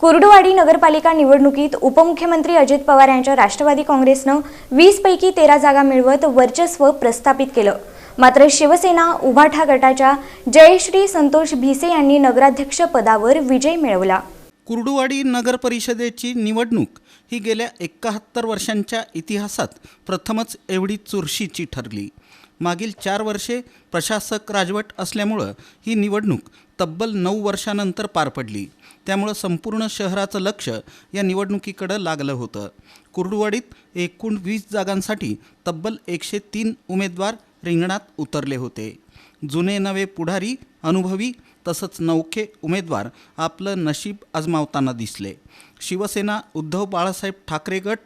कुर्डुवाडी नगरपालिका निवडणुकीत उपमुख्यमंत्री अजित पवार यांच्या राष्ट्रवादी काँग्रेसनं वीस पैकी तेरा जागा मिळवत वर्चस्व प्रस्थापित केलं. मात्र शिवसेना उभाठा गटाच्या जयश्री संतोष भिसे यांनी नगराध्यक्ष पदावर विजय मिळवला. कुर्डुवाडी नगर परिषदेची निवडणूक ही गेल्या एकाहत्तर वर्षांच्या इतिहासात प्रथमच एवढी चुरशीची ठरली. मागील चार वर्षे प्रशासक राजवट असल्यामुळं ही निवडणूक तब्बल नऊ वर्षानंतर पार पडली. त्यामुळं संपूर्ण शहराचं लक्ष या निवडणुकीकडं लागलं होतं. कुर्डुवाडीत एकूण वीस जागांसाठी तब्बल एकशे तीन उमेदवार रिंगणात उतरले होते. जुने नवे पुढारी अनुभवी तसंच नौखे उमेदवार आपलं नशीब आजमावताना दिसले. शिवसेना उद्धव बाळासाहेब ठाकरे गट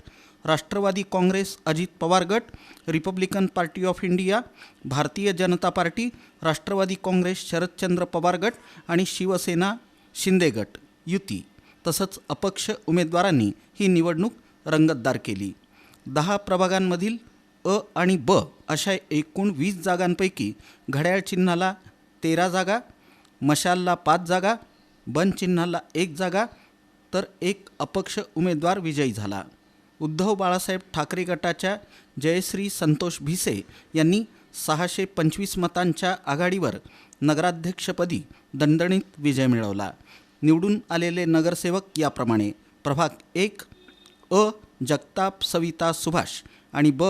राष्ट्रवादी काँग्रेस अजित पवार गट Republican Party of India Bharatiya Janata Party Rashtravadi Congress Sharadchandra Pawar गट आणि शिवसेना शिंदे गट युती. तसंच अपक्ष उमेदवारांनी ही निवडणूक रंगतदार केली. दहा प्रभागांमधील अ आणि ब अशा एकूण वीस जागांपैकी घड्याळ चिन्हाला तेरा जागा मशालला पाच जागा बन चिन्हाला एक जागा तर एक अपक्ष उमेदवार विजयी झाला. उद्धव बाळासाहेब ठाकरे गटाच्या जयश्री संतोष भिसे यांनी सहाशे पंचवीस मतांच्या आघाडीवर नगराध्यक्षपदी दणदणीत विजय मिळवला. निवडून आलेले नगरसेवक याप्रमाणे प्रभाग एक अ जगताप सविता सुभाष आणि ब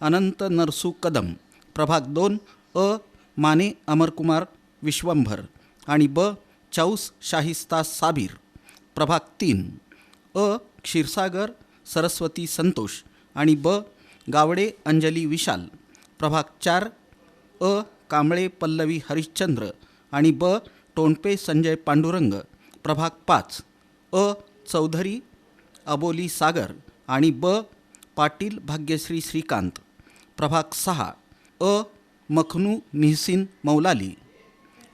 अनंत नरसू कदम. प्रभाग दोन अ माने अमरकुमार विश्वंभर आणि ब चौस शाहिस्ता साबीर. प्रभाग तीन अ क्षीरसागर सरस्वती संतोष आणि ब गावडे अंजली विशाल. प्रभाग चार अ कांबळे पल्लवी हरिश्चंद्र आणि ब टोणपे संजय पांडुरंग. प्रभाग पाच अ चौधरी अबोली सागर आणि ब पाटील भाग्यश्री श्रीकांत. प्रभाग सहा अ मखनू मिहसिन मौलाली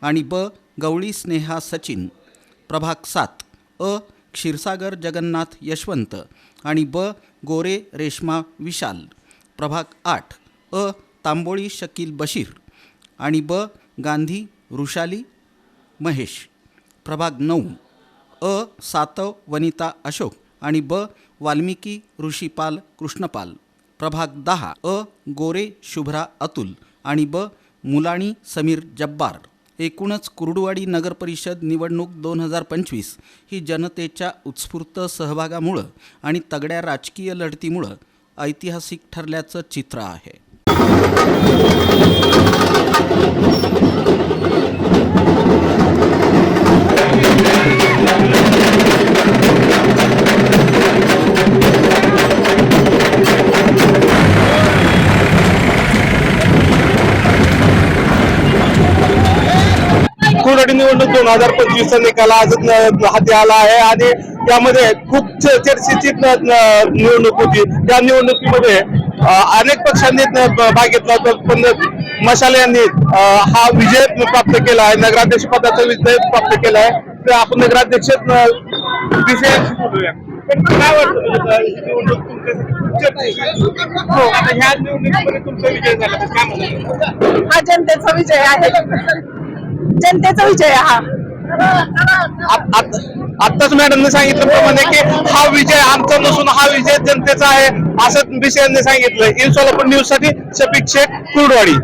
आणि ब गवळी स्नेहा सचिन. प्रभाग सात अ क्षीरसागर जगन्नाथ यशवंत आणि ब गोरे रेश्मा विशाल. प्रभाग आठ. अ तांबोळी शकील बशीर आणि ब गांधी वृषाली महेश. प्रभाग नऊ. अ सातव वनिता अशोक आणि ब वाल्मिकी ऋषीपाल कृष्णपाल. प्रभाग दहा. अ गोरे शुभ्रा अतुल आणि ब मुलाणी समीर जब्बार. एकूणच कुर्डुवाडी नगरपरिषद निवडणूक दोन हजार पंचवीस ही जनतेच्या उत्स्फूर्त सहभागामुळं आणि तगड्या राजकीय लढतीमुळं ऐतिहासिक ठरल्याचं चित्र आहे. कुर्डवाडी निवडणूक दोन हजार पंचवीसचा निकाल आज हाती आला आहे आणि यामध्ये खूप चर्चेची निवडणूक होती. त्या निवडणुकीमध्ये अनेक पक्षांनी भाग घेतला होता. पण मशाले यांनी हा विजय प्राप्त केला आहे. नगराध्यक्ष पदाचा विजय प्राप्त केला आहे. तर आपण नगराध्यक्ष पण काय वाटतं तुला? ही हो, हा जनतेचा विजय आहे. जनतेचा विजय हा. आत्ताच मॅडमने सांगितल्याप्रमाणे की हा विजय आमचा नसून हा विजय जनतेचा आहे असं विषयांनी सांगितलं. इन सोलापूर न्यूजसाठी शफिक शेख कुर्डवाडी.